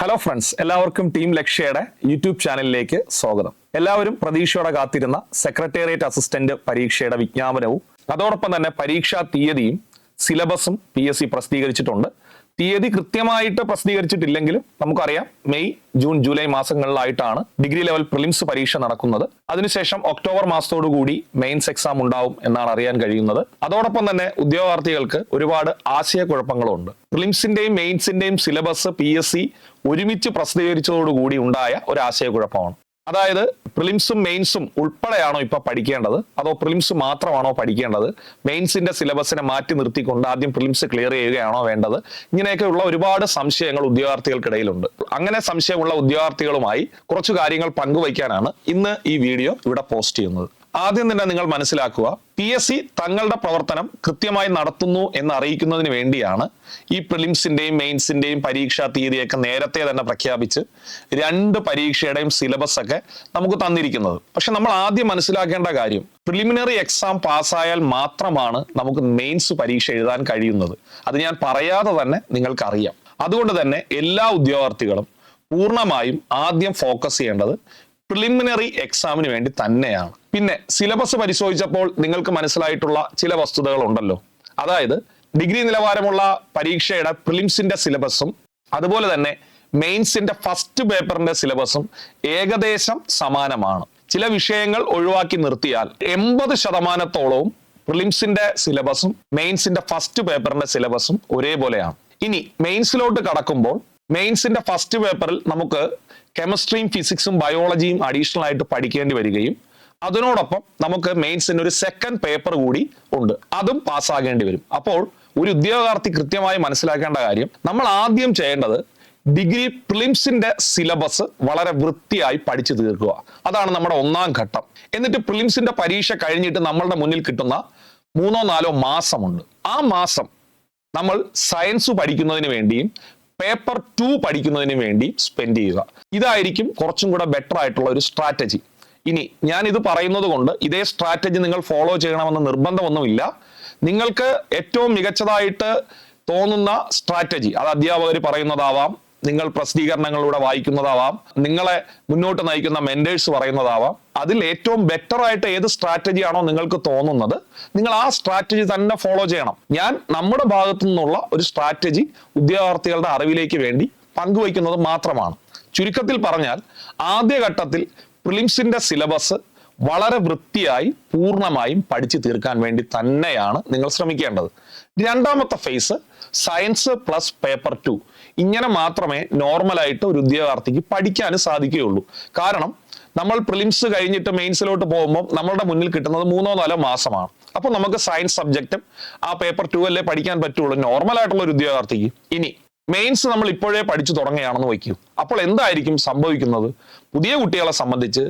Hello friends എല്ലാവർക്കും team ലക്ഷ്യയുടെ YouTube ചാനലിലേക്ക് സ്വാഗതം. എല്ലാവരും പ്രതീക്ഷയോടെ കാത്തിരുന്ന സെക്രട്ടേറിയറ്റ് അസിസ്റ്റന്റ് പരീക്ഷയുടെ വിജ്ഞാപനവും അതോടൊപ്പം തന്നെ പരീക്ഷാ തീയതിയും സിലബസും പി എസ് സി പ്രസിദ്ധീകരിച്ചിട്ടുണ്ട്. തീയതി കൃത്യമായിട്ട് പ്രസിദ്ധീകരിച്ചിട്ടില്ലെങ്കിലും നമുക്കറിയാം മെയ് ജൂൺ ജൂലൈ മാസങ്ങളിലായിട്ടാണ് ഡിഗ്രി ലെവൽ പ്രിലിംസ് പരീക്ഷ നടക്കുന്നത്. അതിനുശേഷം ഒക്ടോബർ മാസത്തോടുകൂടി മെയിൻസ് എക്സാം ഉണ്ടാവും എന്നാണ് അറിയാൻ കഴിയുന്നത്. അതോടൊപ്പം തന്നെ ഉദ്യോഗാർത്ഥികൾക്ക് ഒരുപാട് ആശയക്കുഴപ്പങ്ങളുണ്ട്. പ്രിലിംസിന്റെയും മെയിൻസിന്റെയും സിലബസ് പി എസ് സി ഒരുമിച്ച് പ്രസിദ്ധീകരിച്ചതോടുകൂടി ഉണ്ടായ ഒരു ആശയക്കുഴപ്പമാണ്. അതായത് പ്രിലിംസും മെയിൻസും ഉൾപ്പെടെയാണോ ഇപ്പൊ പഠിക്കേണ്ടത്? അതോ പ്രിലിംസ് മാത്രമാണോ പഠിക്കേണ്ടത്? മെയിൻസിന്റെ സിലബസിനെ മാറ്റി നിർത്തിക്കൊണ്ട് ആദ്യം പ്രിലിംസ് ക്ലിയർ ചെയ്യുകയാണോ വേണ്ടത്? ഇങ്ങനെയൊക്കെയുള്ള ഒരുപാട് സംശയങ്ങൾ ഉദ്യോഗാർത്ഥികൾക്കിടയിലുണ്ട്. അങ്ങനെ സംശയമുള്ള ഉദ്യോഗാർത്ഥികളുമായി കുറച്ചു കാര്യങ്ങൾ പങ്കുവയ്ക്കാനാണ് ഇന്ന് ഈ വീഡിയോ ഇവിടെ പോസ്റ്റ് ചെയ്യുന്നത്. ആദ്യം തന്നെ നിങ്ങൾ മനസ്സിലാക്കുക പി എസ് സി തങ്ങളുടെ പ്രവർത്തനം കൃത്യമായി നടത്തുന്നു എന്ന് അറിയിക്കുന്നതിന് വേണ്ടിയാണ് ഈ പ്രിലിംസിന്റെയും മെയിൻസിന്റെയും പരീക്ഷാ തീയതിയൊക്കെ നേരത്തെ തന്നെ പ്രഖ്യാപിച്ച് രണ്ട് പരീക്ഷയുടെയും സിലബസ് ഒക്കെ നമുക്ക് തന്നിരിക്കുന്നത്. പക്ഷെ നമ്മൾ ആദ്യം മനസ്സിലാക്കേണ്ട കാര്യം പ്രിലിമിനറി എക്സാം പാസ്സായാൽ മാത്രമാണ് നമുക്ക് മെയിൻസ് പരീക്ഷ എഴുതാൻ കഴിയുന്നത്. അത് ഞാൻ പറയാതെ തന്നെ നിങ്ങൾക്കറിയാം. അതുകൊണ്ട് തന്നെ എല്ലാ ഉദ്യോഗാർത്ഥികളും പൂർണമായും ആദ്യം ഫോക്കസ് ചെയ്യേണ്ടത് പ്രിലിമിനറി എക്സാമിന് വേണ്ടി തന്നെയാണ്. പിന്നെ സിലബസ് പരിശോധിച്ചപ്പോൾ നിങ്ങൾക്ക് മനസ്സിലായിട്ടുള്ള ചില വസ്തുതകൾ ഉണ്ടല്ലോ അതായത് ഡിഗ്രി നിലവാരമുള്ള പരീക്ഷയുടെ പ്രിലിംസിന്റെ സിലബസും അതുപോലെ തന്നെ മെയിൻസിന്റെ ഫസ്റ്റ് പേപ്പറിന്റെ സിലബസും ഏകദേശം സമാനമാണ്. ചില വിഷയങ്ങൾ ഒഴിവാക്കി നിർത്തിയാൽ എൺപത് ശതമാനത്തോളവും പ്രിലിംസിന്റെ സിലബസും മെയിൻസിന്റെ ഫസ്റ്റ് പേപ്പറിന്റെ സിലബസും ഒരേപോലെയാണ്. ഇനി മെയിൻസിലോട്ട് കടക്കുമ്പോൾ മെയിൻസിന്റെ ഫസ്റ്റ് പേപ്പറിൽ നമുക്ക് കെമിസ്ട്രിയും ഫിസിക്സും ബയോളജിയും അഡീഷണൽ ആയിട്ട് പഠിക്കേണ്ടി വരികയും അതിനോടൊപ്പം നമുക്ക് മെയിൻസിന് ഒരു സെക്കൻഡ് പേപ്പർ കൂടി ഉണ്ട്. അതും പാസ്സാകേണ്ടി വരും. അപ്പോൾ ഒരു ഉദ്യോഗാർത്ഥി കൃത്യമായി മനസ്സിലാക്കേണ്ട കാര്യം നമ്മൾ ആദ്യം ചെയ്യേണ്ടത് ഡിഗ്രി പ്രിലിംസിന്റെ സിലബസ് വളരെ വൃത്തിയായി പഠിച്ചു തീർക്കുക. അതാണ് നമ്മുടെ ഒന്നാം ഘട്ടം. എന്നിട്ട് പ്രിലിംസിന്റെ പരീക്ഷ കഴിഞ്ഞിട്ട് നമ്മളുടെ മുന്നിൽ കിട്ടുന്ന മൂന്നോ നാലോ മാസമുണ്ട്. ആ മാസം നമ്മൾ സയൻസ് പഠിക്കുന്നതിന് വേണ്ടിയും പേപ്പർ ടു പഠിക്കുന്നതിന് വേണ്ടി സ്പെൻഡ് ചെയ്യുക. ഇതായിരിക്കും കുറച്ചും കൂടെ ബെറ്റർ ആയിട്ടുള്ള ഒരു സ്ട്രാറ്റജി ഇനി ഞാൻ ഇത് പറയുന്നത് കൊണ്ട് ഇതേ സ്ട്രാറ്റജി നിങ്ങൾ ഫോളോ ചെയ്യണമെന്ന് നിർബന്ധമൊന്നുമില്ല. നിങ്ങൾക്ക് ഏറ്റവും മികച്ചതായിട്ട് തോന്നുന്ന സ്ട്രാറ്റജി അത് അധ്യാപകർ പറയുന്നതാവാം നിങ്ങൾ പ്രസിദ്ധീകരണങ്ങളിലൂടെ വായിക്കുന്നതാവാം നിങ്ങളെ മുന്നോട്ട് നയിക്കുന്ന മെന്റേഴ്സ് പറയുന്നതാവാം. അതിൽ ഏറ്റവും ബെറ്റർ ആയിട്ട് ഏത് സ്ട്രാറ്റജി ആണോ നിങ്ങൾക്ക് തോന്നുന്നത് നിങ്ങൾ ആ സ്ട്രാറ്റജി തന്നെ ഫോളോ ചെയ്യണം. ഞാൻ നമ്മുടെ ഭാഗത്തു നിന്നുള്ള ഒരു സ്ട്രാറ്റജി ഉദ്യോഗാർത്ഥികളുടെ അറിവിലേക്ക് വേണ്ടി പങ്കുവയ്ക്കുന്നത് മാത്രമാണ്. ചുരുക്കത്തിൽ പറഞ്ഞാൽ ആദ്യഘട്ടത്തിൽ പ്രിലിംസിന്റെ സിലബസ് വളരെ വൃത്തിയായി പൂർണമായും പഠിച്ചു തീർക്കാൻ വേണ്ടി തന്നെയാണ് നിങ്ങൾ ശ്രമിക്കേണ്ടത്. രണ്ടാമത്തെ phase science plus paper two ഇങ്ങനെ മാത്രമേ നോർമലായിട്ട് ഒരു ഉദ്യോഗാർത്ഥിക്ക് പഠിക്കാൻ സാധിക്കുകയുള്ളൂ. കാരണം നമ്മൾ പ്രിലിംസ് കഴിഞ്ഞിട്ട് മെയിൻസിലോട്ട് പോകുമ്പോൾ നമ്മളുടെ മുന്നിൽ കിട്ടുന്നത് മൂന്നോ നാലോ മാസമാണ്. അപ്പോൾ നമുക്ക് സയൻസ് സബ്ജക്റ്റും ആ പേപ്പർ ടു അല്ലേ പഠിക്കാൻ പറ്റുള്ളൂ. നോർമൽ ആയിട്ടുള്ള ഒരു ഉദ്യോഗാർത്ഥിക്ക് ഇനി മെയിൻസ് നമ്മൾ ഇപ്പോഴേ പഠിച്ചു തുടങ്ങുകയാണെന്ന് വയ്ക്കൂ. അപ്പോൾ എന്തായിരിക്കും സംഭവിക്കുന്നത്? പുതിയ കുട്ടികളെ സംബന്ധിച്ച്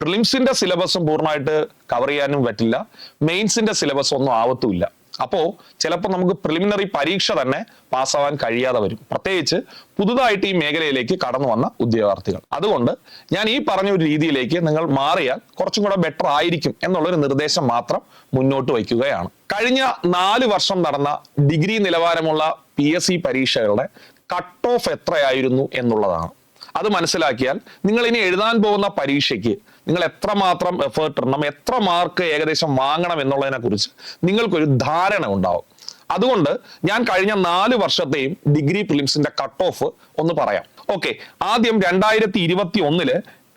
പ്രിലിംസിന്റെ സിലബസും പൂർണമായിട്ട് കവർ ചെയ്യാനും പറ്റില്ല. മെയിൻസിന്റെ സിലബസ് ഒന്നും ആവത്തുമില്ല. അപ്പോൾ ചിലപ്പോൾ നമുക്ക് പ്രിലിമിനറി പരീക്ഷ തന്നെ പാസ്സാവാൻ കഴിയാതെ വരും. പ്രത്യേകിച്ച് പുതുതായിട്ട് ഈ മേഖലയിലേക്ക് കടന്നു വന്ന ഉദ്യോഗാർത്ഥികൾ. അതുകൊണ്ട് ഞാൻ ഈ പറഞ്ഞ ഒരു രീതിയിലേക്ക് നിങ്ങൾ മാറിയാൽ കുറച്ചും കൂടെ ബെറ്റർ ആയിരിക്കും എന്നുള്ളൊരു നിർദ്ദേശം മാത്രം മുന്നോട്ട് വയ്ക്കുകയാണ്. കഴിഞ്ഞ നാല് വർഷം നടന്ന ഡിഗ്രി നിലവാരമുള്ള പി എസ് സി പരീക്ഷകളുടെ കട്ട് ഓഫ് എത്രയായിരുന്നു എന്നുള്ളതാണ്. അത് മനസ്സിലാക്കിയാൽ നിങ്ങൾ ഇനി എഴുതാൻ പോകുന്ന പരീക്ഷയ്ക്ക് നിങ്ങൾ എത്രമാത്രം എഫേർട്ട് ഇടണം എത്ര മാർക്ക് ഏകദേശം വാങ്ങണം എന്നുള്ളതിനെ കുറിച്ച് നിങ്ങൾക്കൊരു ധാരണ ഉണ്ടാവും. അതുകൊണ്ട് ഞാൻ കഴിഞ്ഞ നാല് വർഷത്തെയും ഡിഗ്രി പ്രിലിംസിന്റെ കട്ട് ഓഫ് ഒന്ന് പറയാം. ഓക്കെ ആദ്യം രണ്ടായിരത്തി ഇരുപത്തി ഒന്നിൽ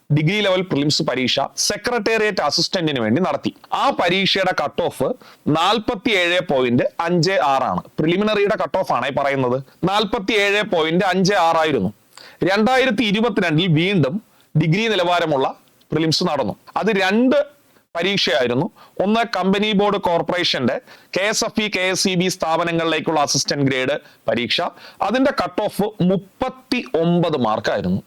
ഡിഗ്രി ലെവൽ പ്രിലിംസ് പരീക്ഷ സെക്രട്ടേറിയറ്റ് അസിസ്റ്റന്റിന് വേണ്ടി നടത്തി. ആ പരീക്ഷയുടെ കട്ട് ഓഫ് നാൽപ്പത്തി ഏഴ് പോയിന്റ് അഞ്ച് ആറാണ് പ്രിലിമിനറിയുടെ കട്ട് ഓഫ് ആണ് പറയുന്നത്. നാൽപ്പത്തി ഏഴ് പോയിന്റ് അഞ്ച് ആറായിരുന്നു രണ്ടായിരത്തി ഇരുപത്തിരണ്ടിൽ വീണ്ടും ഡിഗ്രി നിലവാരമുള്ള പ്രിലിംസ് നടന്നു. അത് രണ്ട് പരീക്ഷയായിരുന്നു. ഒന്ന് കമ്പനി ബോർഡ് കോർപ്പറേഷന്റെ K S F E K S E B സ്ഥാപനങ്ങളിലേക്കുള്ള assistant grade പരീക്ഷ. അതിന്റെ കട്ട് ഓഫ് മുപ്പത്തി ഒമ്പത് മാർക്കായിരുന്നു.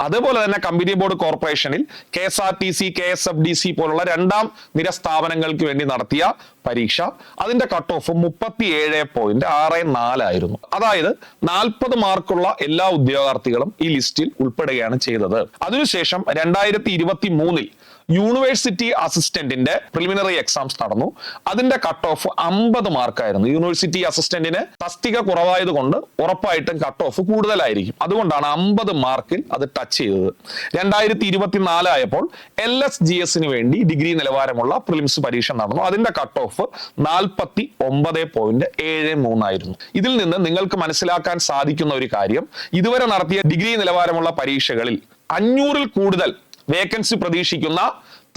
അതുപോലെ തന്നെ കമ്പനി ബോർഡ് കോർപ്പറേഷനിൽ K S R T C K S F D C പോലുള്ള രണ്ടാം നിര സ്ഥാപനങ്ങൾക്ക് വേണ്ടി നടത്തിയ പരീക്ഷ. അതിന്റെ കട്ട് ഓഫ് മുപ്പത്തി ഏഴ് പോയിന്റ് ആറ് നാലായിരുന്നു അതായത് നാൽപ്പത് മാർക്കുള്ള എല്ലാ ഉദ്യോഗാർത്ഥികളും ഈ ലിസ്റ്റിൽ ഉൾപ്പെടുകയാണ് ചെയ്തത്. അതിനുശേഷം രണ്ടായിരത്തി ഇരുപത്തി മൂന്നിൽ യൂണിവേഴ്സിറ്റി അസിസ്റ്റന്റിന്റെ പ്രിലിമിനറി എക്സാംസ് നടന്നു. അതിന്റെ കട്ട് ഓഫ് അമ്പത് മാർക്കായിരുന്നു. യൂണിവേഴ്സിറ്റി അസിസ്റ്റന്റിന് തസ്തിക കുറവായത് കൊണ്ട് ഉറപ്പായിട്ടും കട്ട് ഓഫ് കൂടുതലായിരിക്കും. അതുകൊണ്ടാണ് അമ്പത് മാർക്കിൽ അത് ടച്ച് ചെയ്തത്. രണ്ടായിരത്തി ഇരുപത്തിനാലായപ്പോൾ എൽ എസ് ജി എസിന് വേണ്ടി ഡിഗ്രി നിലവാരമുള്ള പ്രിലിംസ് പരീക്ഷ നടന്നു. അതിന്റെ കട്ട് ഓഫ് നാൽപ്പത്തി ഒമ്പത് പോയിന്റ് ഏഴ് മൂന്നായിരുന്നു ഇതിൽ നിന്ന് നിങ്ങൾക്ക് മനസ്സിലാക്കാൻ സാധിക്കുന്ന ഒരു കാര്യം ഇതുവരെ നടത്തിയ ഡിഗ്രി നിലവാരമുള്ള പരീക്ഷകളിൽ അഞ്ഞൂറിൽ കൂടുതൽ വേക്കൻസി പ്രതീക്ഷിക്കുന്ന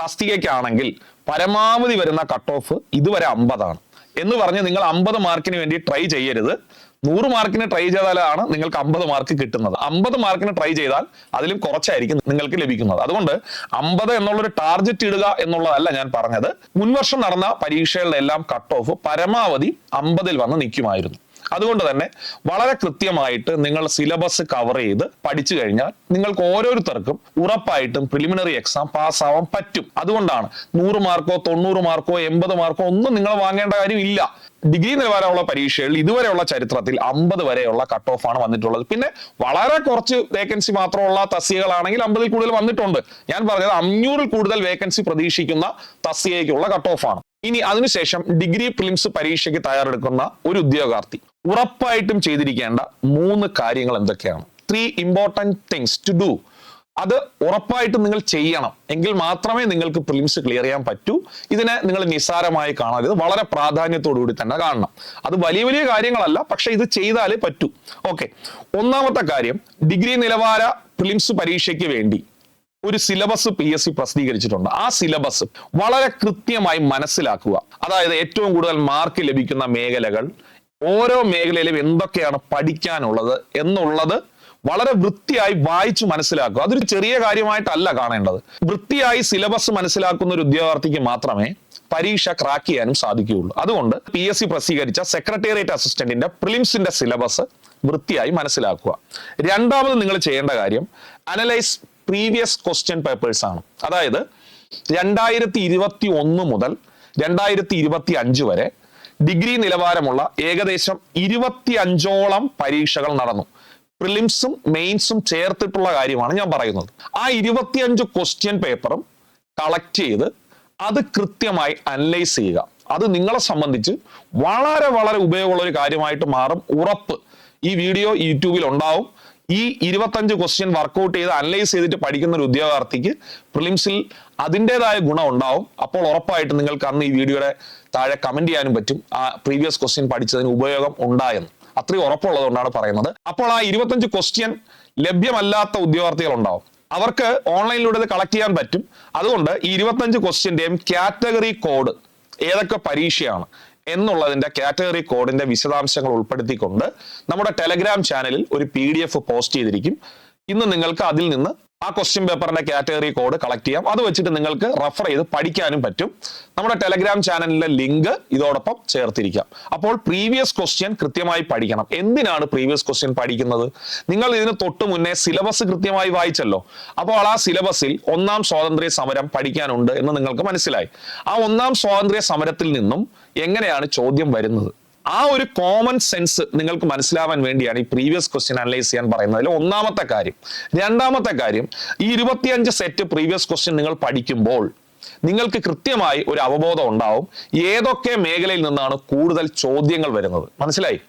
തസ്തികയ്ക്കാണെങ്കിൽ പരമാവധി വരുന്ന കട്ട് ഓഫ് ഇതുവരെ അമ്പതാണ്. എന്ന് പറഞ്ഞ് നിങ്ങൾ അമ്പത് മാർക്കിന് വേണ്ടി ട്രൈ ചെയ്യരുത്. നൂറ് മാർക്കിന് ട്രൈ ചെയ്താലാണ് നിങ്ങൾക്ക് അമ്പത് മാർക്ക് കിട്ടുന്നത്. അമ്പത് മാർക്കിന് ട്രൈ ചെയ്താൽ അതിലും കുറച്ചായിരിക്കും നിങ്ങൾക്ക് ലഭിക്കുന്നത്. അതുകൊണ്ട് അമ്പത് എന്നുള്ളൊരു ടാർഗറ്റ് ഇടുക എന്നുള്ളതല്ല ഞാൻ പറഞ്ഞത്. മുൻവർഷം നടന്ന പരീക്ഷകളുടെ എല്ലാം കട്ട് ഓഫ് പരമാവധി അമ്പതിൽ വന്ന് നിൽക്കുമായിരുന്നു. അതുകൊണ്ട് തന്നെ വളരെ കൃത്യമായിട്ട് നിങ്ങൾ സിലബസ് കവർ ചെയ്ത് പഠിച്ചു കഴിഞ്ഞാൽ നിങ്ങൾക്ക് ഓരോരുത്തർക്കും ഉറപ്പായിട്ടും പ്രിലിമിനറി എക്സാം പാസ്സാവാൻ പറ്റും. അതുകൊണ്ടാണ് നൂറ് മാർക്കോ തൊണ്ണൂറ് മാർക്കോ എൺപത് മാർക്കോ ഒന്നും നിങ്ങൾ വാങ്ങേണ്ട കാര്യമില്ല. ഡിഗ്രി നിലവാരമുള്ള പരീക്ഷകളിൽ ഇതുവരെയുള്ള ചരിത്രത്തിൽ അമ്പത് വരെയുള്ള കട്ട് ഓഫ് ആണ് വന്നിട്ടുള്ളത്. പിന്നെ വളരെ കുറച്ച് വേക്കൻസി മാത്രമുള്ള തസ്തികകളാണെങ്കിൽ അമ്പതിൽ കൂടുതൽ വന്നിട്ടുണ്ട്. ഞാൻ പറഞ്ഞത് അഞ്ഞൂറിൽ കൂടുതൽ വേക്കൻസി പ്രതീക്ഷിക്കുന്ന തസ്തികയ്ക്കുള്ള കട്ട് ഓഫ് ആണ്. ഇനി അതിനുശേഷം ഡിഗ്രി പ്രിലിംസ് പരീക്ഷയ്ക്ക് തയ്യാറെടുക്കുന്ന ഒരു ഉദ്യോഗാർത്ഥി. ഉറപ്പായിട്ടും ചെയ്തിരിക്കേണ്ട മൂന്ന് കാര്യങ്ങൾ എന്തൊക്കെയാണ്? Three important things to do അത് ഉറപ്പായിട്ടും നിങ്ങൾ ചെയ്യണം. എങ്കിൽ മാത്രമേ നിങ്ങൾക്ക് പ്രിലിംസ് ക്ലിയർ ചെയ്യാൻ പറ്റൂ. ഇതിനെ നിങ്ങൾ നിസ്സാരമായി കാണരുത് വളരെ പ്രാധാന്യത്തോടു കൂടി തന്നെ കാണണം. അത് വലിയ വലിയ കാര്യങ്ങളല്ല പക്ഷെ ഇത് ചെയ്താലേ പറ്റൂ. ഓക്കെ ഒന്നാമത്തെ കാര്യം ഡിഗ്രി നിലവാര പ്രിലിംസ് പരീക്ഷയ്ക്ക് വേണ്ടി ഒരു സിലബസ് പി എസ് സി പ്രസിദ്ധീകരിച്ചിട്ടുണ്ട്. ആ സിലബസ് വളരെ കൃത്യമായി മനസ്സിലാക്കുക. അതായത് ഏറ്റവും കൂടുതൽ മാർക്ക് ലഭിക്കുന്ന മേഖലകൾ ഓരോ മേഖലയിലും എന്തൊക്കെയാണ് പഠിക്കാനുള്ളത് എന്നുള്ളത് വളരെ വൃത്തിയായി വായിച്ചു മനസ്സിലാക്കുക. അതൊരു ചെറിയ കാര്യമായിട്ടല്ല കാണേണ്ടത്. വൃത്തിയായി സിലബസ് മനസ്സിലാക്കുന്ന ഒരു ഉദ്യോഗാർത്ഥിക്ക് മാത്രമേ പരീക്ഷ ക്രാക്ക് ചെയ്യാനും സാധിക്കുകയുള്ളൂ. അതുകൊണ്ട് പി എസ് സി പ്രസിദ്ധീകരിച്ച സെക്രട്ടേറിയറ്റ് അസിസ്റ്റന്റിന്റെ പ്രിലിംസിന്റെ സിലബസ് വൃത്തിയായി മനസ്സിലാക്കുക. രണ്ടാമത് നിങ്ങൾ ചെയ്യേണ്ട കാര്യം അനലൈസ് പ്രീവിയസ് ക്വസ്റ്റ്യൻ പേപ്പേഴ്സ് ആണ്. അതായത് രണ്ടായിരത്തി ഇരുപത്തി ഒന്ന് മുതൽ രണ്ടായിരത്തി ഇരുപത്തി അഞ്ച് വരെ ഡിഗ്രി നിലവാരമുള്ള ഏകദേശം ഇരുപത്തി അഞ്ചോളം പരീക്ഷകൾ നടന്നു. പ്രിലിംസും മെയിൻസും ചേർത്തിട്ടുള്ള കാര്യമാണ് ഞാൻ പറയുന്നത്. ആ ഇരുപത്തിയഞ്ച് ക്വസ്റ്റ്യൻ പേപ്പറും കളക്ട് ചെയ്ത് അത് കൃത്യമായി അനലൈസ് ചെയ്യുക. അത് നിങ്ങളെ സംബന്ധിച്ച് വളരെ വളരെ ഉപയോഗമുള്ള ഒരു കാര്യമായിട്ട് മാറും. ഉറപ്പ് ഈ വീഡിയോ യൂട്യൂബിൽ ഉണ്ടാവും. ഈ ഇരുപത്തഞ്ച് ക്വസ്റ്റ്യൻ വർക്കൗട്ട് ചെയ്ത് അനലൈസ് ചെയ്തിട്ട് പഠിക്കുന്ന ഒരു ഉദ്യോഗാർത്ഥിക്ക് പ്രിലിംസിൽ അതിന്റെതായ ഗുണം ഉണ്ടാവും. അപ്പോൾ ഉറപ്പായിട്ട് നിങ്ങൾക്ക് അന്ന് ഈ വീഡിയോയുടെ താഴെ കമന്റ് ചെയ്യാനും പറ്റും. ആ പ്രീവിയസ് ക്വസ്റ്റ്യൻ പഠിച്ചതിന് ഉപയോഗം ഉണ്ടായെന്ന്. അത്രയും ഉറപ്പുള്ളത് കൊണ്ടാണ് പറയുന്നത്. അപ്പോൾ ആ ഇരുപത്തഞ്ച് ക്വസ്റ്റ്യൻ ലഭ്യമല്ലാത്ത ഉദ്യോഗാർത്ഥികൾ ഉണ്ടാവും. അവർക്ക് ഓൺലൈനിലൂടെ ഇത് കളക്ട് ചെയ്യാൻ പറ്റും. അതുകൊണ്ട് ഈ ഇരുപത്തഞ്ച് ക്വസ്റ്റ്യന്റെയും കാറ്റഗറി കോഡ് ഏതൊക്കെ പരീക്ഷയാണ്? എന്നുള്ളതിന്റെ കാറ്റഗറി കോഡിന്റെ വിശദാംശങ്ങൾ ഉൾപ്പെടുത്തിക്കൊണ്ട് നമ്മുടെ ടെലഗ്രാം ചാനലിൽ ഒരു പി ഡി എഫ് പോസ്റ്റ് ചെയ്തിരിക്കും. ഇന്ന് നിങ്ങൾക്ക് അതിൽ നിന്ന് ആ ക്വസ്റ്റ്യൻ പേപ്പറിന്റെ കാറ്റഗറി കോഡ് കളക്ട് ചെയ്യാം. അത് വെച്ചിട്ട് നിങ്ങൾക്ക് റെഫർ ചെയ്ത് പഠിക്കാനും പറ്റും. നമ്മുടെ ടെലഗ്രാം ചാനലിലെ ലിങ്ക് ഇതോടൊപ്പം ചേർത്തിരിക്കാം. അപ്പോൾ പ്രീവിയസ് ക്വസ്റ്റ്യൻ കൃത്യമായി പഠിക്കണം. എന്തിനാണ് പ്രീവിയസ് ക്വസ്റ്റ്യൻ പഠിക്കുന്നത്? നിങ്ങൾ ഇതിന് തൊട്ട് മുന്നേ സിലബസ് കൃത്യമായി വായിച്ചല്ലോ. അപ്പോൾ ആ സിലബസിൽ ഒന്നാം സ്വാതന്ത്ര്യ സമരം പഠിക്കാനുണ്ട് എന്ന് നിങ്ങൾക്ക് മനസ്സിലായി. ആ ഒന്നാം സ്വാതന്ത്ര്യ സമരത്തിൽ നിന്നും എങ്ങനെയാണ് ചോദ്യം വരുന്നത്? ആ ഒരു കോമൺ സെൻസ് നിങ്ങൾക്ക് മനസ്സിലാവാൻ വേണ്ടിയാണ് ഈ പ്രീവിയസ് ക്വസ്റ്റ്യൻ അനലൈസ് ചെയ്യാൻ പറയുന്നത്. അതിൽ ഒന്നാമത്തെ കാര്യം രണ്ടാമത്തെ കാര്യം ഈ ഇരുപത്തിയഞ്ച് സെറ്റ് പ്രീവിയസ് ക്വസ്റ്റ്യൻ നിങ്ങൾ പഠിക്കുമ്പോൾ നിങ്ങൾക്ക് കൃത്യമായി ഒരു അവബോധം ഉണ്ടാവും. ഏതൊക്കെ മേഖലയിൽ നിന്നാണ് കൂടുതൽ ചോദ്യങ്ങൾ വരുന്നത്? മനസ്സിലായി?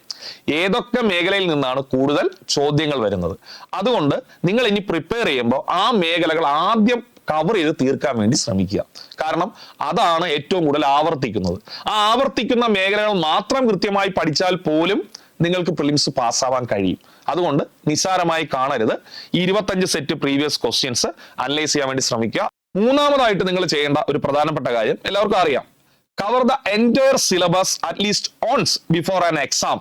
ഏതൊക്കെ മേഖലയിൽ നിന്നാണ് കൂടുതൽ ചോദ്യങ്ങൾ വരുന്നത്? അതുകൊണ്ട് നിങ്ങൾ ഇനി പ്രിപ്പയർ ചെയ്യുമ്പോൾ ആ മേഖലകൾ ആദ്യം കവർ ചെയ്ത് തീർക്കാൻ വേണ്ടി ശ്രമിക്കുക. കാരണം അതാണ് ഏറ്റവും കൂടുതൽ ആവർത്തിക്കുന്നത്. ആ ആവർത്തിക്കുന്ന മേഖലകൾ മാത്രം കൃത്യമായി പഠിച്ചാൽ പോലും നിങ്ങൾക്ക് പ്രിലിംസ് പാസ്സാവാൻ കഴിയും. അതുകൊണ്ട് നിസ്സാരമായി കാണരുത്. ഇരുപത്തഞ്ച് സെറ്റ് പ്രീവിയസ് ക്വസ്റ്റ്യൻസ് അനലൈസ് ചെയ്യാൻ വേണ്ടി ശ്രമിക്കുക. മൂന്നാമതായിട്ട് നിങ്ങൾ ചെയ്യേണ്ട ഒരു പ്രധാനപ്പെട്ട കാര്യം എല്ലാവർക്കും അറിയാം. Cover the entire syllabus at least once before an exam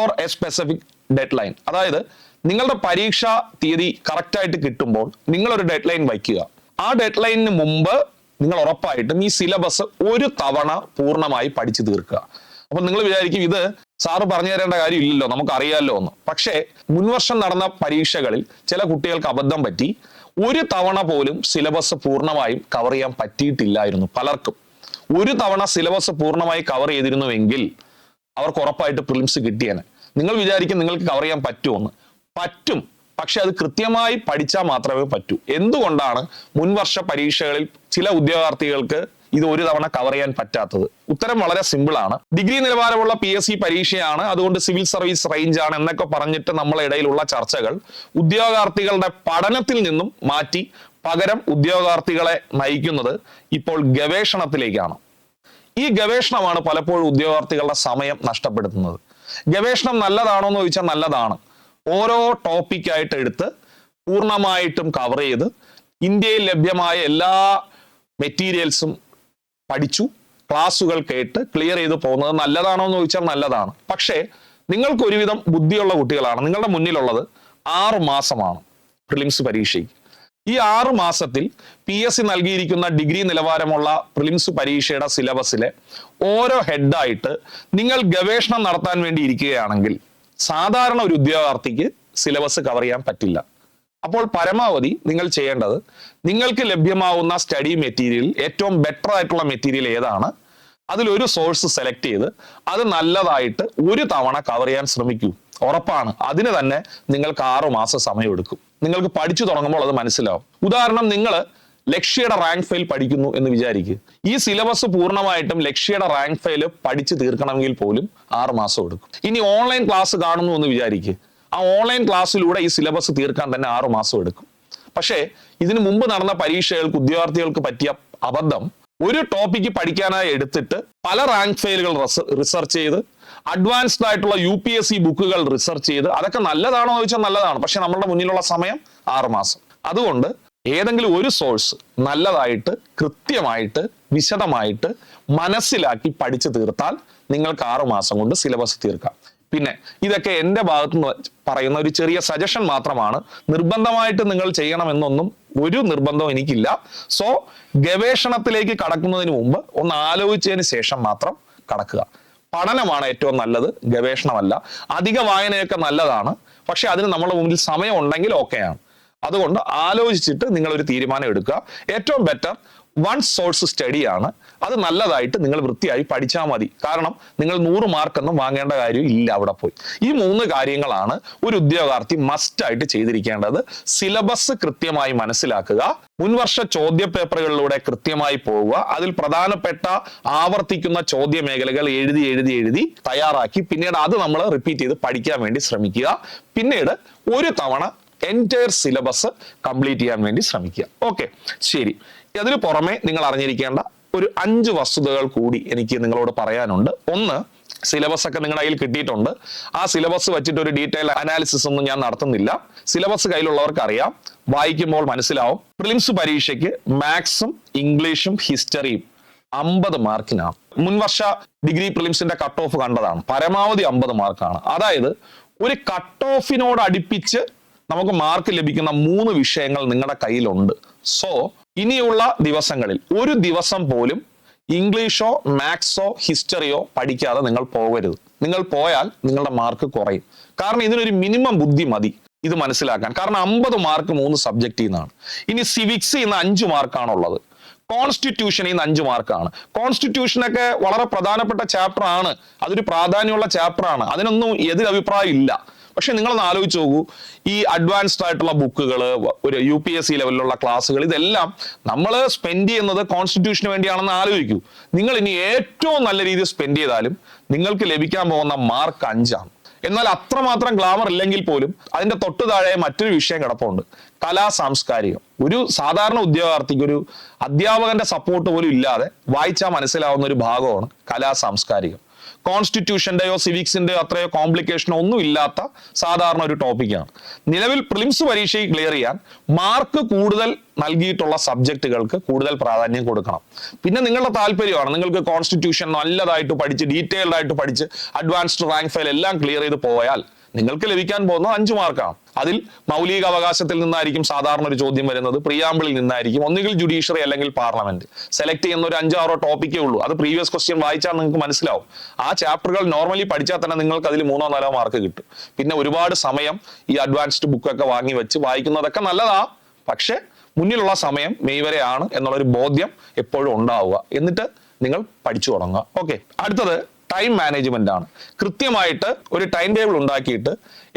or a specific deadline അതായത് നിങ്ങളുടെ പരീക്ഷാ തീയതി കറക്റ്റായിട്ട് കിട്ടുമ്പോൾ നിങ്ങളൊരു ഡെഡ് ലൈൻ വയ്ക്കുക. ആ ഡെഡ് ലൈനിന് മുമ്പ് നിങ്ങൾ ഉറപ്പായിട്ടും ഈ സിലബസ് ഒരു തവണ പൂർണമായി പഠിച്ചു തീർക്കുക. അപ്പൊ നിങ്ങൾ വിചാരിക്കും ഇത് സാറ് പറഞ്ഞു തരേണ്ട കാര്യമില്ലല്ലോ നമുക്ക് അറിയാമല്ലോ എന്ന്. പക്ഷേ മുൻവർഷം നടന്ന പരീക്ഷകളിൽ ചില കുട്ടികൾക്ക് അബദ്ധം പറ്റി. ഒരു തവണ പോലും സിലബസ് പൂർണമായും കവർ ചെയ്യാൻ പറ്റിയിട്ടില്ലായിരുന്നു പലർക്കും. ഒരു തവണ സിലബസ് പൂർണമായി കവർ ചെയ്തിരുന്നുവെങ്കിൽ അവർക്ക് ഉറപ്പായിട്ട് പ്രിലിംസ് കിട്ടിയേനെ. നിങ്ങൾ വിചാരിക്കും നിങ്ങൾക്ക് കവർ ചെയ്യാൻ പറ്റുമെന്ന് പറ്റും. പക്ഷെ അത് കൃത്യമായി പഠിച്ചാൽ മാത്രമേ പറ്റൂ. എന്തുകൊണ്ടാണ് മുൻവർഷ പരീക്ഷകളിൽ ചില ഉദ്യോഗാർത്ഥികൾക്ക് ഇത് ഒരു തവണ കവർ ചെയ്യാൻ പറ്റാത്തത്? ഉത്തരം വളരെ സിമ്പിൾ ആണ്. ഡിഗ്രി നിലവാരമുള്ള പി എസ് സി പരീക്ഷയാണ്. അതുകൊണ്ട് സിവിൽ സർവീസ് റേഞ്ച് ആണ് എന്നൊക്കെ പറഞ്ഞിട്ട് നമ്മളെ ഇടയിലുള്ള ചർച്ചകൾ ഉദ്യോഗാർത്ഥികളുടെ പഠനത്തിൽ നിന്നും മാറ്റി പകരം ഉദ്യോഗാർത്ഥികളെ നയിക്കുന്നത് ഇപ്പോൾ ഗവേഷണത്തിലേക്കാണ്. ഈ ഗവേഷണമാണ് പലപ്പോഴും ഉദ്യോഗാർത്ഥികളുടെ സമയം നഷ്ടപ്പെടുത്തുന്നത്. ഗവേഷണം നല്ലതാണോ എന്ന് ചോദിച്ചാൽ നല്ലതാണ്. ഓരോ ടോപ്പിക്കായിട്ട് എടുത്ത് പൂർണമായിട്ടും കവർ ചെയ്ത് ഇന്ത്യയിൽ ലഭ്യമായ എല്ലാ മെറ്റീരിയൽസും പഠിച്ചു ക്ലാസ്സുകൾ കേട്ട് ക്ലിയർ ചെയ്ത് പോകുന്നത് നല്ലതാണോ എന്ന് ചോദിച്ചാൽ നല്ലതാണ്. പക്ഷേ നിങ്ങൾക്ക് ഒരുവിധം ബുദ്ധിയുള്ള കുട്ടികളാണ്. നിങ്ങളുടെ മുന്നിലുള്ളത് ആറു മാസമാണ് പ്രിലിംസ് പരീക്ഷയ്ക്ക്. ഈ ആറു മാസത്തിൽ പി എസ് സി നൽകിയിരിക്കുന്ന ഡിഗ്രി നിലവാരമുള്ള പ്രിലിംസ് പരീക്ഷയുടെ സിലബസിലെ ഓരോ ഹെഡായിട്ട് നിങ്ങൾ ഗവേഷണം നടത്താൻ വേണ്ടി ഇരിക്കുകയാണെങ്കിൽ സാധാരണ ഒരു ഉദ്യോഗാർത്ഥിക്ക് സിലബസ് കവർ ചെയ്യാൻ പറ്റില്ല. അപ്പോൾ പരമാവധി നിങ്ങൾ ചെയ്യേണ്ടത് നിങ്ങൾക്ക് ലഭ്യമാവുന്ന സ്റ്റഡി മെറ്റീരിയൽ ഏറ്റവും ബെറ്റർ ആയിട്ടുള്ള മെറ്റീരിയൽ ഏതാണ്? അതിലൊരു സോഴ്സ് സെലക്ട് ചെയ്ത് അത് നല്ലതായിട്ട് ഒരു തവണ കവർ ചെയ്യാൻ ശ്രമിക്കൂ. ഉറപ്പാണ്. അതിന് തന്നെ നിങ്ങൾക്ക് ആറു മാസം സമയം എടുക്കും നിങ്ങൾക്ക് പഠിച്ചു തുടങ്ങുമ്പോൾ അത് മനസ്സിലാവും. ഉദാഹരണം നിങ്ങൾ ലക്ഷ്യയുടെ റാങ്ക് ഫയൽ പഠിക്കുന്നു എന്ന് വിചാരിക്കുക ഈ സിലബസ് പൂർണമായിട്ടും ലക്ഷ്യയുടെ റാങ്ക് ഫയൽ പഠിച്ചു തീർക്കണമെങ്കിൽ പോലും ആറ് മാസം എടുക്കും. ഇനി ഓൺലൈൻ ക്ലാസ് കാണുന്നു എന്ന് വിചാരിക്കുക ആ ഓൺലൈൻ ക്ലാസ്സിലൂടെ ഈ സിലബസ് തീർക്കാൻ തന്നെ ആറു മാസം എടുക്കും. പക്ഷേ ഇതിനു മുമ്പ് നടന്ന പരീക്ഷകൾക്ക് ഉദ്യോഗാർത്ഥികൾക്ക് പറ്റിയ അബദ്ധം ഒരു ടോപ്പിക്ക് പഠിക്കാനായി എടുത്തിട്ട് പല റാങ്ക് ഫയലുകൾ റിസർച്ച് ചെയ്ത് അഡ്വാൻസ്ഡ് ആയിട്ടുള്ള യു പി എസ് സി ബുക്കുകൾ റിസർച്ച് ചെയ്ത് അതൊക്കെ നല്ലതാണോ ചോദിച്ചാൽ നല്ലതാണ്. പക്ഷെ നമ്മുടെ മുന്നിലുള്ള സമയം ആറ് മാസം. അതുകൊണ്ട് ഏതെങ്കിലും ഒരു സോഴ്സ് നല്ലതായിട്ട് കൃത്യമായിട്ട് വിശദമായിട്ട് മനസ്സിലാക്കി പഠിച്ചു തീർത്താൽ നിങ്ങൾക്ക് ആറു മാസം കൊണ്ട് സിലബസ് തീർക്കാം. പിന്നെ ഇതൊക്കെ എന്റെ ഭാഗത്ത് നിന്ന് പറയുന്ന ഒരു ചെറിയ സജഷൻ മാത്രമാണ്. നിർബന്ധമായിട്ട് നിങ്ങൾ ചെയ്യണമെന്നൊന്നും ഒരു നിർബന്ധവും എനിക്കില്ല. സോ ഗവേഷണത്തിലേക്ക് കടക്കുന്നതിന് മുമ്പ് ഒന്ന് ആലോചിച്ചതിന് ശേഷം മാത്രം കടക്കുക. പഠനമാണ് ഏറ്റവും നല്ലത് ഗവേഷണമല്ല. അധിക വായനയൊക്കെ നല്ലതാണ്. പക്ഷെ അതിന് നമ്മുടെ മുമ്പിൽ സമയം ഉണ്ടെങ്കിൽ ഓക്കെയാണ് അതുകൊണ്ട് ആലോചിച്ചിട്ട് നിങ്ങൾ ഒരു തീരുമാനം എടുക്കുക. ഏറ്റവും ബെറ്റർ വൺ സോഴ്സ് സ്റ്റഡി ആണ്. അത് നല്ലതായിട്ട് നിങ്ങൾ വൃത്തിയായി പഠിച്ചാൽ മതി. കാരണം നിങ്ങൾ നൂറ് മാർക്കൊന്നും വാങ്ങേണ്ട കാര്യം ഇല്ല അവിടെ പോയി. ഈ മൂന്ന് കാര്യങ്ങളാണ് ഒരു ഉദ്യോഗാർത്ഥി മസ്റ്റായിട്ട് ചെയ്തിരിക്കേണ്ടത്. സിലബസ് കൃത്യമായി മനസ്സിലാക്കുക. മുൻവർഷ ചോദ്യ പേപ്പറുകളിലൂടെ കൃത്യമായി പോവുക. അതിൽ പ്രധാനപ്പെട്ട ആവർത്തിക്കുന്ന ചോദ്യ മേഖലകൾ എഴുതി എഴുതി എഴുതി തയ്യാറാക്കി. പിന്നീട് അത് നമ്മൾ റിപ്പീറ്റ് ചെയ്ത് പഠിക്കാൻ വേണ്ടി ശ്രമിക്കുക. പിന്നീട് ഒരു തവണ എന്റയർ സിലബസ് കംപ്ലീറ്റ് ചെയ്യാൻ വേണ്ടി ശ്രമിക്കുക. ഓക്കെ ശരി. അതിന് പുറമെ നിങ്ങൾ അറിഞ്ഞിരിക്കേണ്ട ഒരു അഞ്ച് വസ്തുതകൾ കൂടി എനിക്ക് നിങ്ങളോട് പറയാനുണ്ട്. ഒന്ന് സിലബസ് ഒക്കെ നിങ്ങളുടെ കയ്യിൽ കിട്ടിയിട്ടുണ്ട്. ആ സിലബസ് വെച്ചിട്ട് ഒരു ഡീറ്റെയിൽ അനാലിസിസ് ഒന്നും ഞാൻ നടത്തുന്നില്ല. സിലബസ് കയ്യിലുള്ളവർക്ക് അറിയാം. വായിക്കുമ്പോൾ മനസ്സിലാവും. പ്രിലിംസ് പരീക്ഷയ്ക്ക് മാത്സും ഇംഗ്ലീഷും ഹിസ്റ്ററിയും അമ്പത് മാർക്കിനാണ് മുൻവർഷ ഡിഗ്രി പ്രിലിംസിന്റെ കട്ട് ഓഫ് കണ്ടതാണ്. പരമാവധി അമ്പത് മാർക്കാണ് അതായത് ഒരു കട്ട് ഓഫിനോട് അടുപ്പിച്ച് നമുക്ക് മാർക്ക് ലഭിക്കുന്ന മൂന്ന് വിഷയങ്ങൾ നിങ്ങളുടെ കയ്യിലുണ്ട്. സോ ഇനിയുള്ള ദിവസങ്ങളിൽ ഒരു ദിവസം പോലും ഇംഗ്ലീഷോ മാത്സോ ഹിസ്റ്ററിയോ പഠിക്കാതെ നിങ്ങൾ പോകരുത്. നിങ്ങൾ പോയാൽ നിങ്ങളുടെ മാർക്ക് കുറയും. കാരണം ഇതിനൊരു മിനിമം ബുദ്ധി മതി ഇത് മനസ്സിലാക്കാൻ. കാരണം അമ്പത് മാർക്ക് മൂന്ന് സബ്ജക്റ്റിൽ നിന്നാണ് ഇനി സിവിക്സ് ഇന്ന് അഞ്ച് മാർക്കാണുള്ളത് കോൺസ്റ്റിറ്റ്യൂഷൻ ഇന്ന് അഞ്ച് മാർക്കാണ് കോൺസ്റ്റിറ്റ്യൂഷനൊക്കെ വളരെ പ്രധാനപ്പെട്ട ചാപ്റ്റർ ആണ്. അതൊരു പ്രാധാന്യമുള്ള ചാപ്റ്റർ ആണ്. അതിനൊന്നും എതിരഭിപ്രായം ഇല്ല പക്ഷെ നിങ്ങളൊന്ന് ആലോചിച്ച് നോക്കൂ. ഈ അഡ്വാൻസ്ഡ് ആയിട്ടുള്ള ബുക്കുകൾ ഒരു യു പി എസ് സി ലെവലിലുള്ള ക്ലാസ്സുകൾ ഇതെല്ലാം നമ്മൾ സ്പെൻഡ് ചെയ്യുന്നത് കോൺസ്റ്റിറ്റ്യൂഷന് വേണ്ടിയാണെന്ന് ആലോചിക്കൂ. നിങ്ങൾ ഇനി ഏറ്റവും നല്ല രീതിയിൽ സ്പെൻഡ് ചെയ്താലും നിങ്ങൾക്ക് ലഭിക്കാൻ പോകുന്ന മാർക്ക് അഞ്ചാണ്. എന്നാൽ അത്രമാത്രം ഗ്ലാമർ ഇല്ലെങ്കിൽ പോലും അതിന്റെ തൊട്ടു താഴെ മറ്റൊരു വിഷയം കിടപ്പുണ്ട്. കലാ സാംസ്കാരികം. ഒരു സാധാരണ ഉദ്യോഗാർത്ഥിക്ക് ഒരു അധ്യാപകന്റെ സപ്പോർട്ട് പോലും ഇല്ലാതെ വായിച്ചാൽ മനസ്സിലാവുന്ന ഒരു ഭാഗമാണ് കലാ സാംസ്കാരികം. കോൺസ്റ്റിറ്റ്യൂഷന്റെയോ സിവിക്സിന്റെയോ അത്രയോ കോംപ്ലിക്കേഷനോ ഒന്നും ഇല്ലാത്ത സാധാരണ ഒരു ടോപ്പിക്കാണ് നിലവിൽ പ്രിലിംസ് പരീക്ഷയിൽ ക്ലിയർ ചെയ്യാൻ മാർക്ക് കൂടുതൽ നൽകിയിട്ടുള്ള സബ്ജക്റ്റുകൾക്ക് കൂടുതൽ പ്രാധാന്യം കൊടുക്കണം. പിന്നെ നിങ്ങളുടെ താല്പര്യമാണ്. നിങ്ങൾക്ക് കോൺസ്റ്റിറ്റ്യൂഷൻ നല്ലതായിട്ട് പഠിച്ച് ഡീറ്റെയിൽഡ് ആയിട്ട് പഠിച്ച് അഡ്വാൻസ്ഡ് റാങ്ക് ഫയൽ എല്ലാം ക്ലിയർ ചെയ്ത് പോയാൽ നിങ്ങൾക്ക് ലഭിക്കാൻ പോകുന്നത് അഞ്ച് മാർക്കാണ് അതിൽ മൗലിക അവകാശത്തിൽ നിന്നായിരിക്കും സാധാരണ ഒരു ചോദ്യം വരുന്നത്. പ്രിയാമ്പിളിൽ നിന്നായിരിക്കും. ഒന്നുകിൽ ജുഡീഷ്യറി അല്ലെങ്കിൽ പാർലമെന്റ് സെലക്ട് ചെയ്യുന്ന ഒരു അഞ്ചോ ആറോ ടോപ്പിക്കേ ഉള്ളൂ. അത് പ്രീവിയസ് ക്വസ്റ്റ്യൻ വായിച്ചാൽ നിങ്ങൾക്ക് മനസ്സിലാവും. ആ ചാപ്റ്ററുകൾ നോർമലി പഠിച്ചാൽ തന്നെ നിങ്ങൾക്ക് അതിൽ മൂന്നോ നാലോ മാർക്ക് കിട്ടും. പിന്നെ ഒരുപാട് സമയം ഈ അഡ്വാൻസ്ഡ് ബുക്കൊക്കെ വാങ്ങി വെച്ച് വായിക്കുന്നതൊക്കെ നല്ലതാ. പക്ഷെ മുന്നിലുള്ള സമയം മെയ് വരെയാണ് എന്നുള്ളൊരു ബോധ്യം എപ്പോഴും ഉണ്ടാവുക. എന്നിട്ട് നിങ്ങൾ പഠിച്ചു തുടങ്ങുക. ഓക്കെ അടുത്തത് ടൈം മാനേജ്മെന്റ് ആണ്. കൃത്യമായിട്ട് ഒരു ടൈം ടേബിൾ ഉണ്ടാക്കിയിട്ട്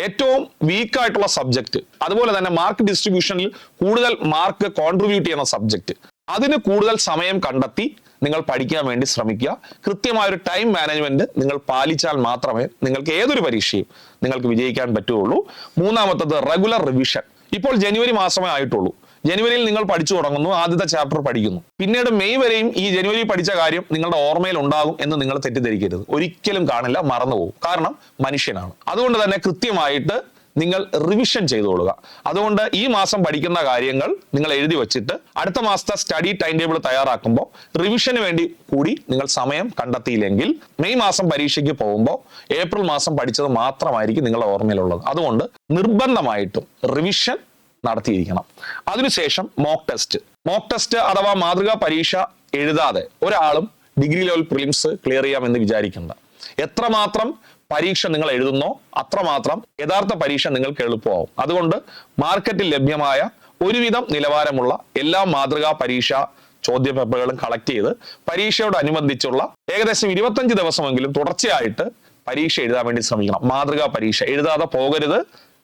ഏറ്റവും വീക്ക് ആയിട്ടുള്ള സബ്ജക്റ്റ് അതുപോലെ തന്നെ മാർക്ക് ഡിസ്ട്രിബ്യൂഷനിൽ കൂടുതൽ മാർക്ക് കോൺട്രിബ്യൂട്ട് ചെയ്യുന്ന സബ്ജക്റ്റ് അതിന് കൂടുതൽ സമയം കണ്ടെത്തി നിങ്ങൾ പഠിക്കാൻ വേണ്ടി ശ്രമിക്കുക. കൃത്യമായ ഒരു ടൈം മാനേജ്മെന്റ് നിങ്ങൾ പാലിച്ചാൽ മാത്രമേ നിങ്ങൾക്ക് ഏതൊരു പരീക്ഷയും നിങ്ങൾക്ക് വിജയിക്കാൻ പറ്റുകയുള്ളൂ. മൂന്നാമത്തത് റെഗുലർ റിവിഷൻ ഇപ്പോൾ ജനുവരി മാസമേ ആയിട്ടുള്ളൂ. ജനുവരിയിൽ നിങ്ങൾ പഠിച്ചു തുടങ്ങുന്നു ആദ്യത്തെ ചാപ്റ്റർ പഠിക്കുന്നു. പിന്നീട് മെയ് വരെയും ഈ ജനുവരി പഠിച്ച കാര്യം നിങ്ങളുടെ ഓർമ്മയിൽ ഉണ്ടാകും എന്ന് നിങ്ങൾ തെറ്റിദ്ധരിക്കരുത്. ഒരിക്കലും കാണില്ല മറന്നുപോകും കാരണം മനുഷ്യനാണ്. അതുകൊണ്ട് തന്നെ കൃത്യമായിട്ട് നിങ്ങൾ റിവിഷൻ ചെയ്തുകൊള്ളുക അതുകൊണ്ട് ഈ മാസം പഠിക്കുന്ന കാര്യങ്ങൾ നിങ്ങൾ എഴുതി വെച്ചിട്ട് അടുത്ത മാസത്തെ സ്റ്റഡി ടൈം ടേബിൾ തയ്യാറാക്കുമ്പോൾ റിവിഷന് വേണ്ടി കൂടി നിങ്ങൾ സമയം കണ്ടെത്തിയില്ലെങ്കിൽ മെയ് മാസം പരീക്ഷയ്ക്ക് പോകുമ്പോൾ ഏപ്രിൽ മാസം പഠിച്ചത് മാത്രമായിരിക്കും നിങ്ങളുടെ ഓർമ്മയിലുള്ളത്. അതുകൊണ്ട് നിർബന്ധമായിട്ടും റിവിഷൻ നടത്തിയിരിക്കണം. അതിനുശേഷം മോക്ക് ടെസ്റ്റ് മോക്ക് ടെസ്റ്റ് അഥവാ മാതൃകാ പരീക്ഷ എഴുതാതെ ഒരാളും ഡിഗ്രി ലെവൽ പ്രിലിംസ് ക്ലിയർ ചെയ്യാമെന്ന് വിചാരിക്കേണ്ട. എത്രമാത്രം പരീക്ഷ നിങ്ങൾ എഴുതുന്നോ അത്രമാത്രം യഥാർത്ഥ പരീക്ഷ നിങ്ങൾക്ക് എളുപ്പമാവും. അതുകൊണ്ട് മാർക്കറ്റിൽ ലഭ്യമായ ഒരുവിധം നിലവാരമുള്ള എല്ലാ മാതൃകാ പരീക്ഷ ചോദ്യപേപ്പറുകളും കളക്ട് ചെയ്ത് പരീക്ഷയോട് അനുബന്ധിച്ചുള്ള ഏകദേശം ഇരുപത്തഞ്ച് ദിവസമെങ്കിലും തുടർച്ചയായിട്ട് പരീക്ഷ എഴുതാൻ വേണ്ടി ശ്രമിക്കണം. മാതൃകാ പരീക്ഷ. എഴുതാതെ പോകരുത്.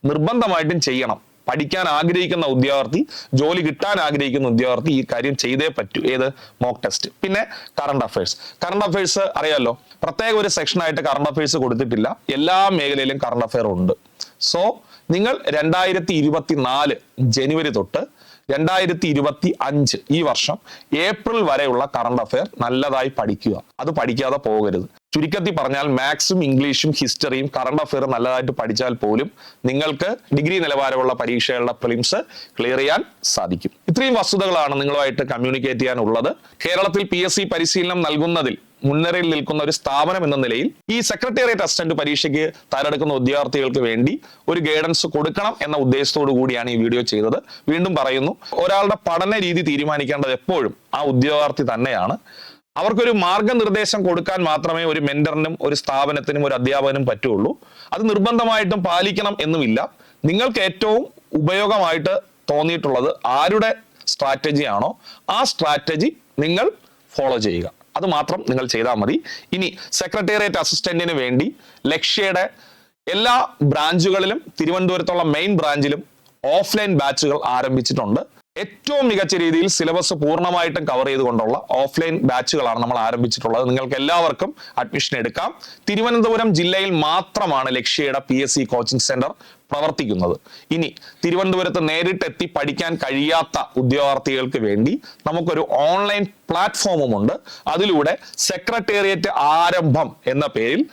നിർബന്ധമായിട്ടും ചെയ്യണം. പഠിക്കാൻ ആഗ്രഹിക്കുന്ന ഉദ്യോഗാർത്ഥി ജോലി കിട്ടാൻ ആഗ്രഹിക്കുന്ന ഉദ്യോഗാർത്ഥി ഈ കാര്യം ചെയ്തേ പറ്റൂ. ഏത്? മോക്ക് ടെസ്റ്റ് പിന്നെ കറണ്ട് അഫയേഴ്സ് കറണ്ട് അഫയേഴ്സ് അറിയാലോ പ്രത്യേക ഒരു സെക്ഷനായിട്ട് കറണ്ട് അഫയേഴ്സ് കൊടുത്തിട്ടില്ല. എല്ലാ മേഖലയിലും കറണ്ട് അഫയർ ഉണ്ട്. സോ നിങ്ങൾ രണ്ടായിരത്തി ഇരുപത്തി നാല് ജനുവരി തൊട്ട് രണ്ടായിരത്തി ഇരുപത്തി അഞ്ച് ഈ വർഷം ഏപ്രിൽ വരെയുള്ള കറണ്ട് അഫയർ നല്ലതായി പഠിക്കുക. അത് പഠിക്കാതെ പോകരുത്. ചുരുക്കത്തിൽ പറഞ്ഞാൽ മാത്സും ഇംഗ്ലീഷും ഹിസ്റ്ററിയും കറണ്ട് അഫെയറും നല്ലതായിട്ട് പഠിച്ചാൽ പോലും നിങ്ങൾക്ക് ഡിഗ്രി നിലവാരമുള്ള പരീക്ഷകളുടെ പ്രിലിംസ് ക്ലിയർ ചെയ്യാൻ സാധിക്കും. ഇത്രയും വസ്തുതകളാണ് നിങ്ങളുമായിട്ട് കമ്മ്യൂണിക്കേറ്റ് ചെയ്യാനുള്ളത്. കേരളത്തിൽ പി എസ് സി പരിശീലനം നൽകുന്നതിൽ മുൻനിരയിൽ നിൽക്കുന്ന ഒരു സ്ഥാപനം എന്ന നിലയിൽ ഈ സെക്രട്ടേറിയറ്റ് അസിസ്റ്റന്റ് പരീക്ഷയ്ക്ക് തയ്യാറെടുക്കുന്ന ഉദ്യോഗാർത്ഥികൾക്ക് വേണ്ടി ഒരു ഗൈഡൻസ് കൊടുക്കണം എന്ന ഉദ്ദേശത്തോടു കൂടിയാണ് ഈ വീഡിയോ ചെയ്തത്. വീണ്ടും പറയുന്നു ഒരാളുടെ പഠന രീതി തീരുമാനിക്കേണ്ടത് എപ്പോഴും ആ ഉദ്യോഗാർത്ഥി തന്നെയാണ്. അവർക്കൊരു മാർഗനിർദ്ദേശം കൊടുക്കാൻ മാത്രമേ ഒരു മെന്ററിനും ഒരു സ്ഥാപനത്തിനും ഒരു അധ്യാപകനും പറ്റുള്ളൂ. അത് നിർബന്ധമായിട്ടും പാലിക്കണം എന്നുമില്ല. നിങ്ങൾക്ക് ഏറ്റവും ഉപയോഗമായിട്ട് തോന്നിയിട്ടുള്ളത് ആരുടെ സ്ട്രാറ്റജി ആണോ ആ സ്ട്രാറ്റജി നിങ്ങൾ ഫോളോ ചെയ്യുക. അത് മാത്രം നിങ്ങൾ ചെയ്താൽ മതി. ഇനി സെക്രട്ടേറിയറ്റ് അസിസ്റ്റന്റിന് വേണ്ടി ലക്ഷ്യയുടെ എല്ലാ ബ്രാഞ്ചുകളിലും തിരുവനന്തപുരത്തുള്ള മെയിൻ ബ്രാഞ്ചിലും ഓഫ്ലൈൻ ബാച്ചുകൾ ആരംഭിച്ചിട്ടുണ്ട്. ഏറ്റവും മികച്ച രീതിയിൽ സിലബസ് പൂർണമായിട്ടും കവർ ചെയ്തുകൊണ്ടുള്ള ഓഫ്ലൈൻ ബാച്ചുകളാണ് നമ്മൾ ആരംഭിച്ചിട്ടുള്ളത്. നിങ്ങൾക്ക് എല്ലാവർക്കും അഡ്മിഷൻ എടുക്കാം. തിരുവനന്തപുരം ജില്ലയിൽ മാത്രമാണ് ലക്ഷ്യയുടെ P S C coaching centre പ്രവർത്തിക്കുന്നത്. ഇനി തിരുവനന്തപുരത്ത് നേരിട്ടെത്തി പഠിക്കാൻ കഴിയാത്ത ഉദ്യോഗാർത്ഥികൾക്ക് വേണ്ടി നമുക്കൊരു ഓൺലൈൻ പ്ലാറ്റ്ഫോമും ഉണ്ട്. അതിലൂടെ സെക്രട്ടേറിയറ്റ് ആരംഭം എന്ന പേരിൽ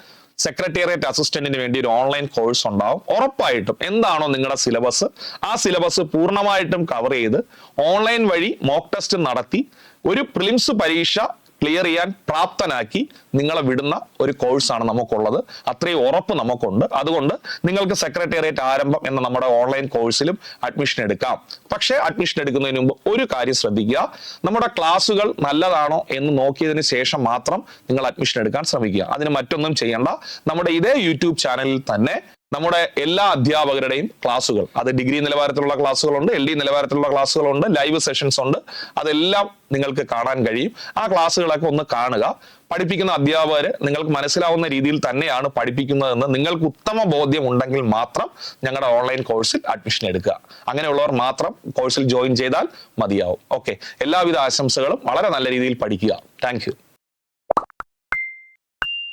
സെക്രട്ടേറിയറ്റ് അസിസ്റ്റന്റിന് വേണ്ടി ഒരു ഓൺലൈൻ കോഴ്സ് ഉണ്ടാവും. ഉറപ്പായിട്ടും എന്താണോ നിങ്ങളുടെ സിലബസ് ആ സിലബസ് പൂർണമായിട്ടും കവർ ചെയ്ത് ഓൺലൈൻ വഴി മോക്ക് ടെസ്റ്റ് നടത്തി ഒരു പ്രിലിംസ് പരീക്ഷ ക്ലിയർ ചെയ്യാൻ പ്രാപ്തനാക്കി നിങ്ങളെ വിടുന്ന ഒരു കോഴ്സാണ് നമുക്കുള്ളത്. അത്രയും ഉറപ്പ് നമുക്കുണ്ട്. അതുകൊണ്ട് നിങ്ങൾക്ക് സെക്രട്ടേറിയറ്റ് ആരംഭം എന്ന നമ്മുടെ ഓൺലൈൻ കോഴ്സിലും അഡ്മിഷൻ എടുക്കാം. പക്ഷേ അഡ്മിഷൻ എടുക്കുന്നതിന് മുമ്പ് ഒരു കാര്യം ശ്രദ്ധിക്കുക. നമ്മുടെ ക്ലാസ്സുകൾ നല്ലതാണോ എന്ന് നോക്കിയതിന് ശേഷം മാത്രം നിങ്ങൾ അഡ്മിഷൻ എടുക്കാൻ ശ്രമിക്കുക. അതിന് മറ്റൊന്നും ചെയ്യേണ്ട. നമ്മുടെ ഇതേ യൂട്യൂബ് ചാനലിൽ തന്നെ നമ്മുടെ എല്ലാ അധ്യാപകരുടെയും ക്ലാസ്സുകൾ. അത് ഡിഗ്രി നിലവാരത്തിലുള്ള ക്ലാസ്സുകളുണ്ട് എൽ ഡി നിലവാരത്തിലുള്ള ക്ലാസ്സുകളുണ്ട് ലൈവ് സെഷൻസ് ഉണ്ട്. അതെല്ലാം നിങ്ങൾക്ക് കാണാൻ കഴിയും. ആ ക്ലാസ്സുകളൊക്കെ ഒന്ന് കാണുക. പഠിപ്പിക്കുന്ന അധ്യാപകർ നിങ്ങൾക്ക് മനസ്സിലാവുന്ന രീതിയിൽ തന്നെയാണ് പഠിപ്പിക്കുന്നതെന്ന് നിങ്ങൾക്ക് ഉത്തമ ബോധ്യം ഉണ്ടെങ്കിൽ മാത്രം ഞങ്ങളുടെ ഓൺലൈൻ കോഴ്സിൽ അഡ്മിഷൻ എടുക്കുക. അങ്ങനെയുള്ളവർ മാത്രം കോഴ്സിൽ ജോയിൻ ചെയ്താൽ മതിയാവും. ഓക്കെ. എല്ലാവിധ ആശംസകളും വളരെ നല്ല രീതിയിൽ പഠിക്കുക. താങ്ക്